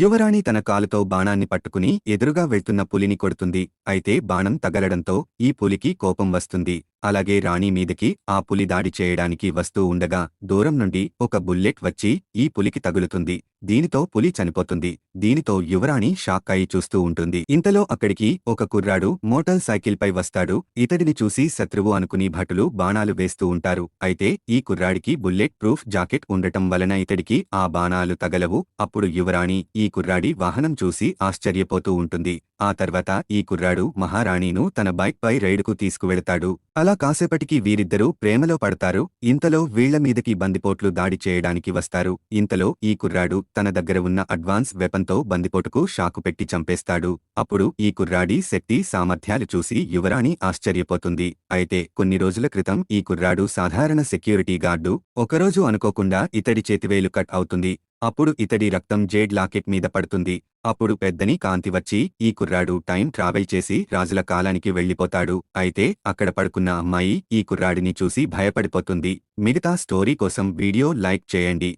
యువరాణి తన కాలుతో బాణాన్ని పట్టుకుని ఎదురుగా వెళ్తున్న పులిని కొడుతుంది. అయితే బాణం తగలడంతో ఈ పులికి కోపం వస్తుంది. అలాగే రాణి మీదకి ఆ పులి దాడి చేయడానికి వస్తూ ఉండగా దూరం నుండి ఒక బుల్లెట్ వచ్చి ఈ పులికి తగులుతుంది. దీనితో పులి చనిపోతుంది. దీనితో యువరాణి షాక్ అయి చూస్తూ ఉంటుంది. ఇంతలో అక్కడికి ఒక కుర్రాడు మోటార్ సైకిల్పై వస్తాడు. ఇతడిని చూసి శత్రువు అనుకుని భటులు బాణాలు వేస్తూ ఉంటారు. అయితే ఈ కుర్రాడికి బుల్లెట్ ప్రూఫ్ జాకెట్ ఉండటం వలన ఇతడికి ఆ బాణాలు తగలవు. అప్పుడు యువరాణి ఈ కుర్రాడి వాహనం చూసి ఆశ్చర్యపోతూ ఉంటుంది. ఆ తర్వాత ఈ కుర్రాడు మహారాణిను తన బైక్ పై రైడుకు తీసుకువెళతాడు. అలా కాసేపటికి వీరిద్దరూ ప్రేమలో పడతారు. ఇంతలో వీళ్ళమీదకి బందిపోట్లు దాడి చేయడానికి వస్తారు. ఇంతలో ఈ కుర్రాడు తన దగ్గర ఉన్న అడ్వాన్స్ వెపన్తో బందిపోటుకు షాకు పెట్టి చంపేస్తాడు. అప్పుడు ఈ కుర్రాడి శక్తి సామర్థ్యాలు చూసి యువరాణి ఆశ్చర్యపోతుంది. అయితే కొన్ని రోజుల క్రితం ఈ కుర్రాడు సాధారణ సెక్యూరిటీ గార్డు. ఒకరోజు అనుకోకుండా ఇతడి చేతివేలు కట్ అవుతుంది. అప్పుడు ఇతడి రక్తం జేడ్ లాకెట్ మీద పడుతుంది. అప్పుడు పెద్దని కాంతి వచ్చి ఈ కుర్రాడు టైం ట్రావెల్ చేసి రాజుల కాలానికి వెళ్ళిపోతాడు అయితే అక్కడ పడుకున్న అమ్మాయి ఈ కుర్రాడిని చూసి భయపడిపోతుంది. మిగతా స్టోరీ కోసం వీడియో లైక్ చేయండి.